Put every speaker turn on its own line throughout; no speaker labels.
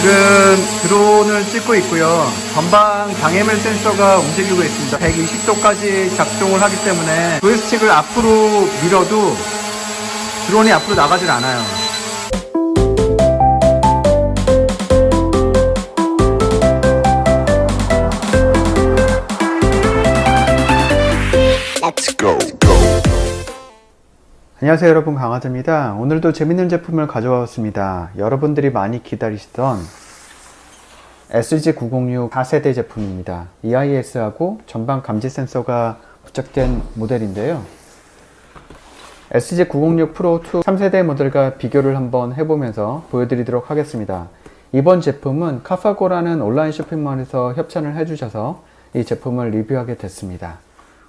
지금 드론을 찍고 있고요. 전방 장애물 센서가 움직이고 있습니다. 120도까지 작동을 하기 때문에 조이스틱을 앞으로 밀어도 드론이 앞으로 나가질 않아요.
Let's.
안녕하세요 여러분 강화재입니다. 오늘도 재밌는 제품을 가져왔습니다. 여러분들이 많이 기다리시던 SG906 4세대 제품입니다. EIS하고 전방 감지 센서가 부착된 모델인데요. SG906 프로 2 3세대 모델과 비교를 한번 해보면서 보여드리도록 하겠습니다. 이번 제품은 카파고라는 온라인 쇼핑몰에서 협찬을 해주셔서 이 제품을 리뷰하게 됐습니다.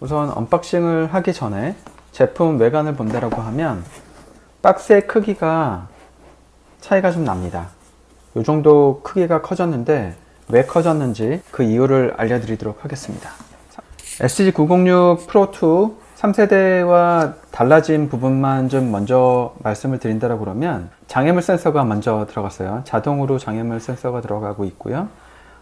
우선 언박싱을 하기 전에 제품 외관을 본다라고 하면 박스의 크기가 차이가 좀 납니다. 이 정도 크기가 커졌는데 왜 커졌는지 그 이유를 알려드리도록 하겠습니다. SG906 프로 2 3세대와 달라진 부분만 좀 먼저 말씀을 드린다고 그러면 장애물 센서가 먼저 들어갔어요. 자동으로 장애물 센서가 들어가고 있고요.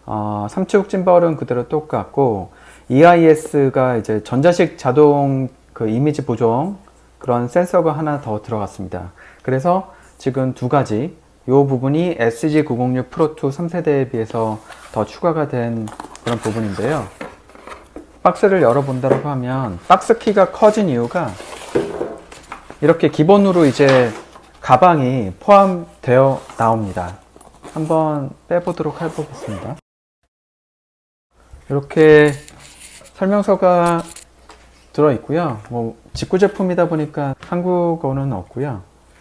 어, 삼축 짐벌은 그대로 똑같고 EIS가 이제 전자식 자동 그 이미지 보정 그런 센서가 하나 더 들어갔습니다. 그래서 지금 두 가지 이 부분이 SG906 프로 2 3세대에 비해서 더 추가가 된 그런 부분인데요. 박스를 열어본다고 하면 박스 키가 커진 이유가 이렇게 기본으로 이제 가방이 포함되어 나옵니다. 한번 빼보도록 해보겠습니다. 이렇게 설명서가 들어 있고요. 뭐 직구 제품이다 보니까 한국어는 없고요.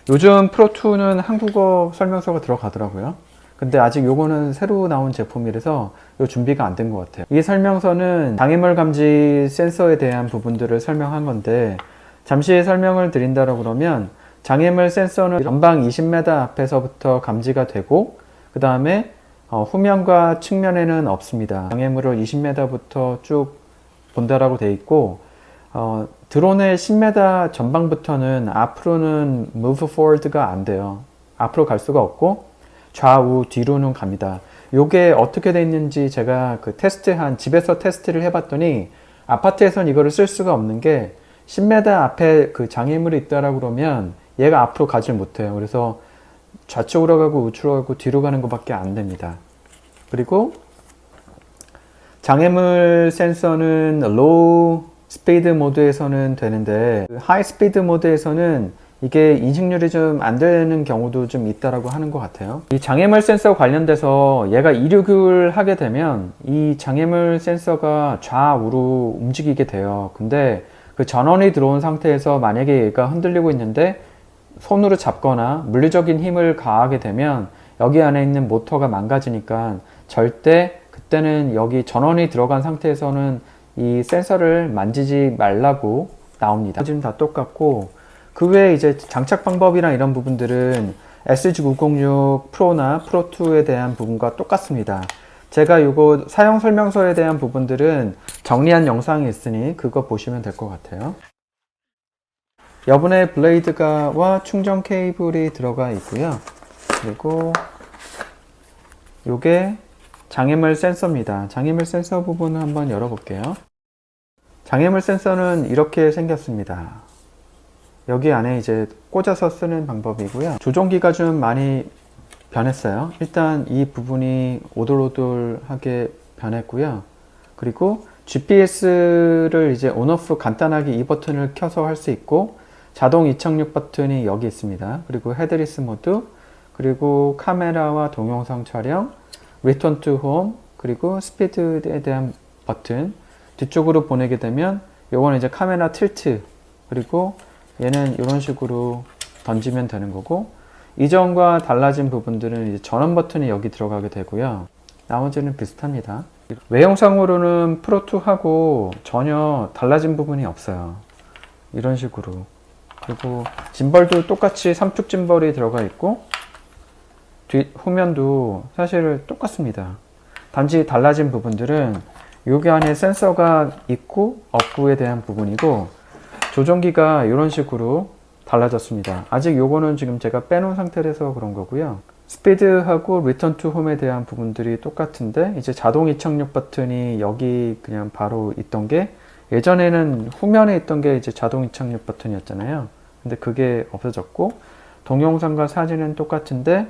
요즘 프로2는 한국어 설명서가 들어가더라고요. 근데 아직 요거는 새로 나온 제품이라서 요 준비가 안 된 것 같아요. 이 설명서는 장애물 감지 센서에 대한 부분들을 설명한 건데 잠시 설명을 드린다고 그러면 장애물 센서는 전방 20m 앞에서부터 감지가 되고 그 다음에 어, 후면과 측면에는 없습니다. 장애물을 20m부터 쭉 본다라고 돼 있고 어, 드론의 10m 전방부터는 앞으로는 move forward가 안 돼요. 앞으로 갈 수가 없고 좌우 뒤로는 갑니다. 요게 어떻게 돼 있는지 제가 그 테스트한 집에서 테스트를 해봤더니 아파트에선 이거를 쓸 수가 없는 게 10m 앞에 그 장애물이 있다라고 그러면 얘가 앞으로 가질 못해요. 그래서 좌측으로 가고 우측으로 가고 뒤로 가는 것밖에 안 됩니다. 그리고 장애물 센서는 low 스피드 모드에서는 되는데 하이 스피드 모드에서는 이게 인식률이 좀 안 되는 경우도 좀 있다라고 하는 것 같아요. 이 장애물 센서 관련돼서 얘가 이륙을 하게 되면 이 장애물 센서가 좌우로 움직이게 돼요. 근데 그 전원이 들어온 상태에서 만약에 얘가 흔들리고 있는데 손으로 잡거나 물리적인 힘을 가하게 되면 여기 안에 있는 모터가 망가지니까 절대 그때는 여기 전원이 들어간 상태에서는 이 센서를 만지지 말라고 나옵니다. 지금 다 똑같고 그 외에 이제 장착 방법이랑 이런 부분들은 SG906 프로나 프로2에 대한 부분과 똑같습니다. 제가 이거 사용 설명서에 대한 부분들은 정리한 영상이 있으니 그거 보시면 될 것 같아요. 여분의 블레이드가와 충전 케이블이 들어가 있고요. 그리고 요게 장애물 센서입니다. 장애물 센서 부분을 한번 열어볼게요. 장애물 센서는 이렇게 생겼습니다. 여기 안에 이제 꽂아서 쓰는 방법이고요. 조종기가 좀 많이 변했어요. 일단 이 부분이 오돌오돌하게 변했고요. 그리고 GPS를 이제 온오프 간단하게 이 버튼을 켜서 할 수 있고 자동 이착륙 버튼이 여기 있습니다. 그리고 헤드리스 모드, 그리고 카메라와 동영상 촬영, 리턴 투 홈, 그리고 스피드에 대한 버튼 뒤쪽으로 보내게 되면 요거는 이제 카메라 틸트 그리고 얘는 이런 식으로 던지면 되는 거고 이전과 달라진 부분들은 이제 전원 버튼이 여기 들어가게 되고요. 나머지는 비슷합니다. 외형상으로는 프로2하고 전혀 달라진 부분이 없어요. 이런 식으로. 그리고 짐벌도 똑같이 삼축 짐벌이 들어가 있고 뒤 후면도 사실 똑같습니다. 단지 달라진 부분들은 여기 안에 센서가 있고 없고에 대한 부분이고 조종기가 이런 식으로 달라졌습니다. 아직 요거는 지금 제가 빼놓은 상태라서 그런 거고요. 스피드하고 리턴 투 홈에 대한 부분들이 똑같은데 이제 자동 이착륙 버튼이 여기 그냥 바로 있던 게 예전에는 후면에 있던 게 이제 자동 이착륙 버튼이었잖아요. 근데 그게 없어졌고 동영상과 사진은 똑같은데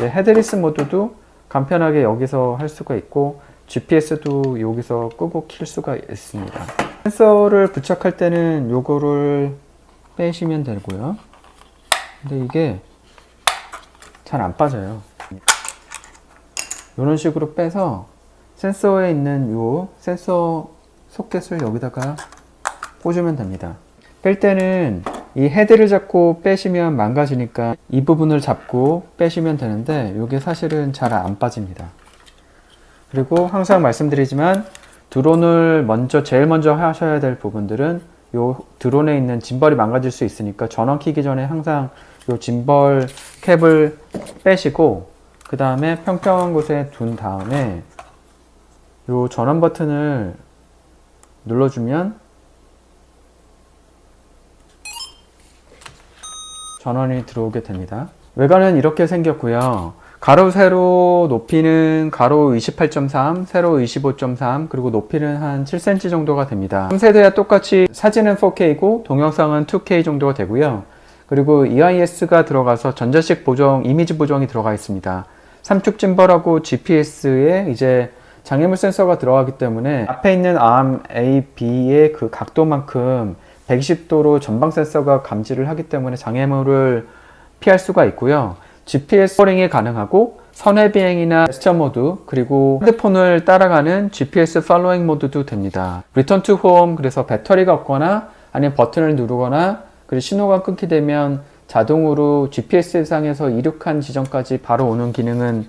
헤드리스 모드도 간편하게 여기서 할 수가 있고 GPS도 여기서 끄고 킬 수가 있습니다. 센서를 부착할 때는 요거를 빼시면 되고요. 근데 이게 잘 안 빠져요. 이런 식으로 빼서 센서에 있는 요 센서 소켓을 여기다가 꽂으면 됩니다. 뺄 때는 이 헤드를 잡고 빼시면 망가지니까 이 부분을 잡고 빼시면 되는데 이게 사실은 잘 안 빠집니다. 그리고 항상 말씀드리지만 드론을 먼저 제일 먼저 하셔야 될 부분들은 요 드론에 있는 짐벌이 망가질 수 있으니까 전원 키기 전에 항상 요 짐벌 캡을 빼시고 그 다음에 평평한 곳에 둔 다음에 요 전원 버튼을 눌러주면 전원이 들어오게 됩니다. 외관은 이렇게 생겼고요. 가로 세로 높이는 가로 28.3, 세로 25.3, 그리고 높이는 한 7cm 정도가 됩니다. 3세대와 똑같이 사진은 4K고 동영상은 2K 정도가 되고요. 그리고 EIS가 들어가서 전자식 보정, 이미지 보정이 들어가 있습니다. 삼축 짐벌하고 GPS에 이제 장애물 센서가 들어가기 때문에 앞에 있는 ARM A, B의 그 각도만큼 120도로 전방 센서가 감지를 하기 때문에 장애물을 피할 수가 있고요. GPS 포링이 가능하고 선회 비행이나 제스처 모드 그리고 핸드폰을 따라가는 GPS 팔로잉 모드도 됩니다. 리턴 투 홈 그래서 배터리가 없거나 아니면 버튼을 누르거나 그리고 신호가 끊게 되면 자동으로 GPS 상에서 이륙한 지점까지 바로 오는 기능은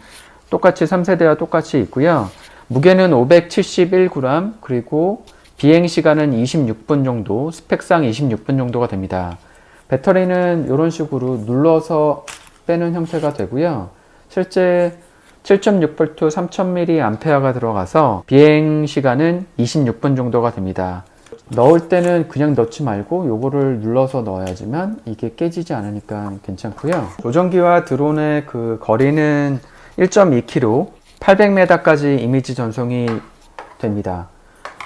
똑같이 3세대와 똑같이 있고요. 무게는 571g 그리고 비행 시간은 26분 정도, 스펙상 26분 정도가 됩니다. 배터리는 이런 식으로 눌러서 빼는 형태가 되고요. 실제 7.6V 3000mAh가 들어가서 비행 시간은 26분 정도가 됩니다. 넣을 때는 그냥 넣지 말고 요거를 눌러서 넣어야지만 이게 깨지지 않으니까 괜찮고요. 조정기와 드론의 그 거리는 1.2km, 800m까지 이미지 전송이 됩니다.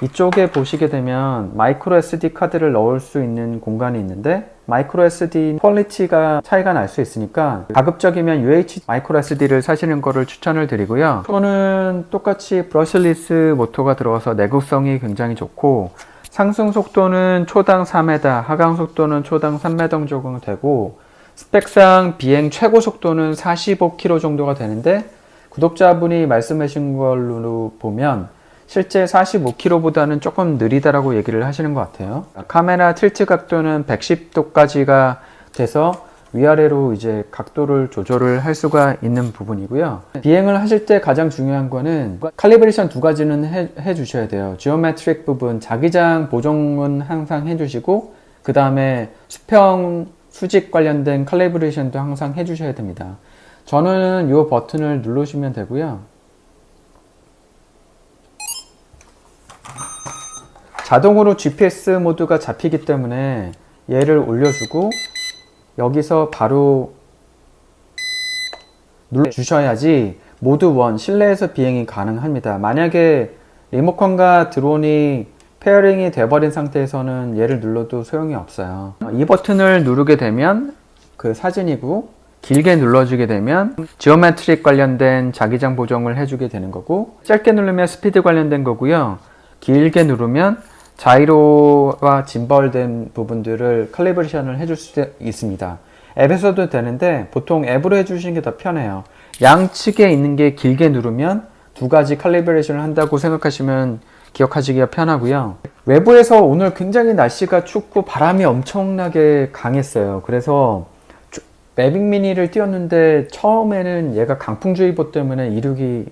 이쪽에 보시게 되면 마이크로 SD 카드를 넣을 수 있는 공간이 있는데 마이크로 SD 퀄리티가 차이가 날 수 있으니까 가급적이면 UH 마이크로 SD를 사시는 거를 추천을 드리고요. 또는 똑같이 브러실리스 모터가 들어가서 내구성이 굉장히 좋고 상승 속도는 초당 4m, 하강 속도는 초당 3m 정도 되고 스펙상 비행 최고 속도는 45km 정도가 되는데 구독자분이 말씀하신 걸로 보면 실제 45km보다는 조금 느리다라고 얘기를 하시는 것 같아요. 카메라 틸트 각도는 110도까지가 돼서 위아래로 이제 각도를 조절을 할 수가 있는 부분이고요. 비행을 하실 때 가장 중요한 거는 칼리브레이션 두 가지는 해, 해 주셔야 돼요. 지오메트릭 부분, 자기장 보정은 항상 해 주시고, 그 다음에 수평, 수직 관련된 칼리브레이션도 항상 해 주셔야 됩니다. 저는 이 버튼을 누르시면 되고요. 자동으로 GPS 모드가 잡히기 때문에 얘를 올려주고 여기서 바로 눌러주셔야지 모드 1 실내에서 비행이 가능합니다. 만약에 리모컨과 드론이 페어링이 돼버린 상태에서는 얘를 눌러도 소용이 없어요. 이 버튼을 누르게 되면 그 사진이고 길게 눌러주게 되면 지오메트릭 관련된 자기장 보정을 해주게 되는 거고 짧게 누르면 스피드 관련된 거고요. 길게 누르면 자이로와 짐벌된 부분들을 칼리브레이션을 해줄 수 있습니다. 앱에서도 되는데 보통 앱으로 해주시는 게 더 편해요. 양측에 있는 게 길게 누르면 두 가지 칼리브레이션을 한다고 생각하시면 기억하시기가 편하고요. 외부에서 오늘 굉장히 날씨가 춥고 바람이 엄청나게 강했어요. 그래서 매빅 미니를 띄웠는데 처음에는 얘가 강풍주의보 때문에 이륙이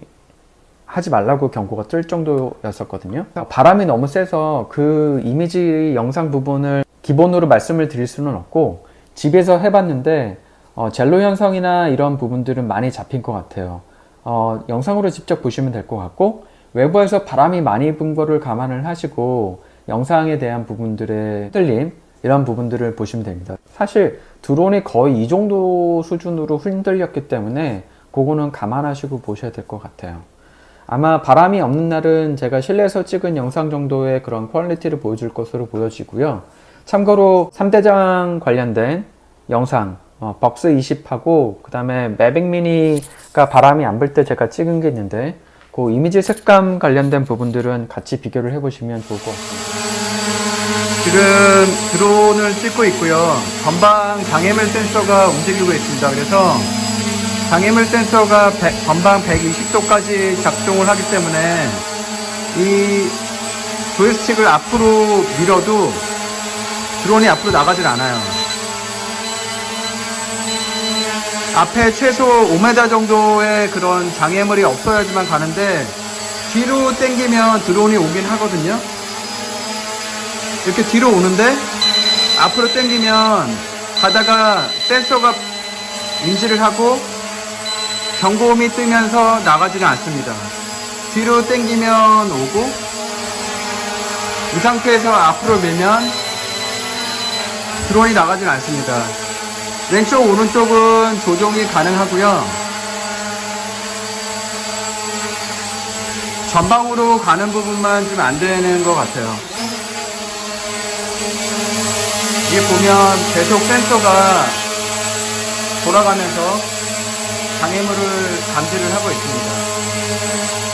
하지 말라고 경고가 뜰 정도였었거든요. 바람이 너무 세서 그 이미지 영상 부분을 기본으로 말씀을 드릴 수는 없고 집에서 해봤는데 어, 젤로 현상이나 이런 부분들은 많이 잡힌 것 같아요. 어, 영상으로 직접 보시면 될 것 같고 외부에서 바람이 많이 분 거를 감안을 하시고 영상에 대한 부분들의 흔들림 이런 부분들을 보시면 됩니다. 사실 드론이 거의 이 정도 수준으로 흔들렸기 때문에 그거는 감안하시고 보셔야 될 것 같아요. 아마 바람이 없는 날은 제가 실내에서 찍은 영상 정도의 그런 퀄리티를 보여줄 것으로 보여지고요. 참고로 3대장 관련된 영상, 어, 벅스 20하고 그 다음에 매빅 미니가 바람이 안 불 때 제가 찍은 게 있는데 그 이미지 색감 관련된 부분들은 같이 비교를 해보시면 좋을 것 같습니다.
지금 드론을 찍고 있고요. 전방 장애물 센서가 움직이고 있습니다. 그래서 장애물 센서가 백- 전방 120도까지 작동을 하기 때문에 이 조이스틱을 앞으로 밀어도 드론이 앞으로 나가질 않아요. 앞에 최소 5m 정도의 그런 장애물이 없어야지만 가는데 뒤로 당기면 드론이 오긴 하거든요. 이렇게 뒤로 오는데 앞으로 당기면 가다가 센서가 인지를 하고 경고음이 뜨면서 나가지는 않습니다. 뒤로 당기면 오고 이 상태에서 앞으로 밀면 드론이 나가진 않습니다. 왼쪽 오른쪽은 조종이 가능하고요. 전방으로 가는 부분만 좀 안 되는 것 같아요. 이게 보면 계속 센서가 돌아가면서 장애물을 감지를 하고 있습니다.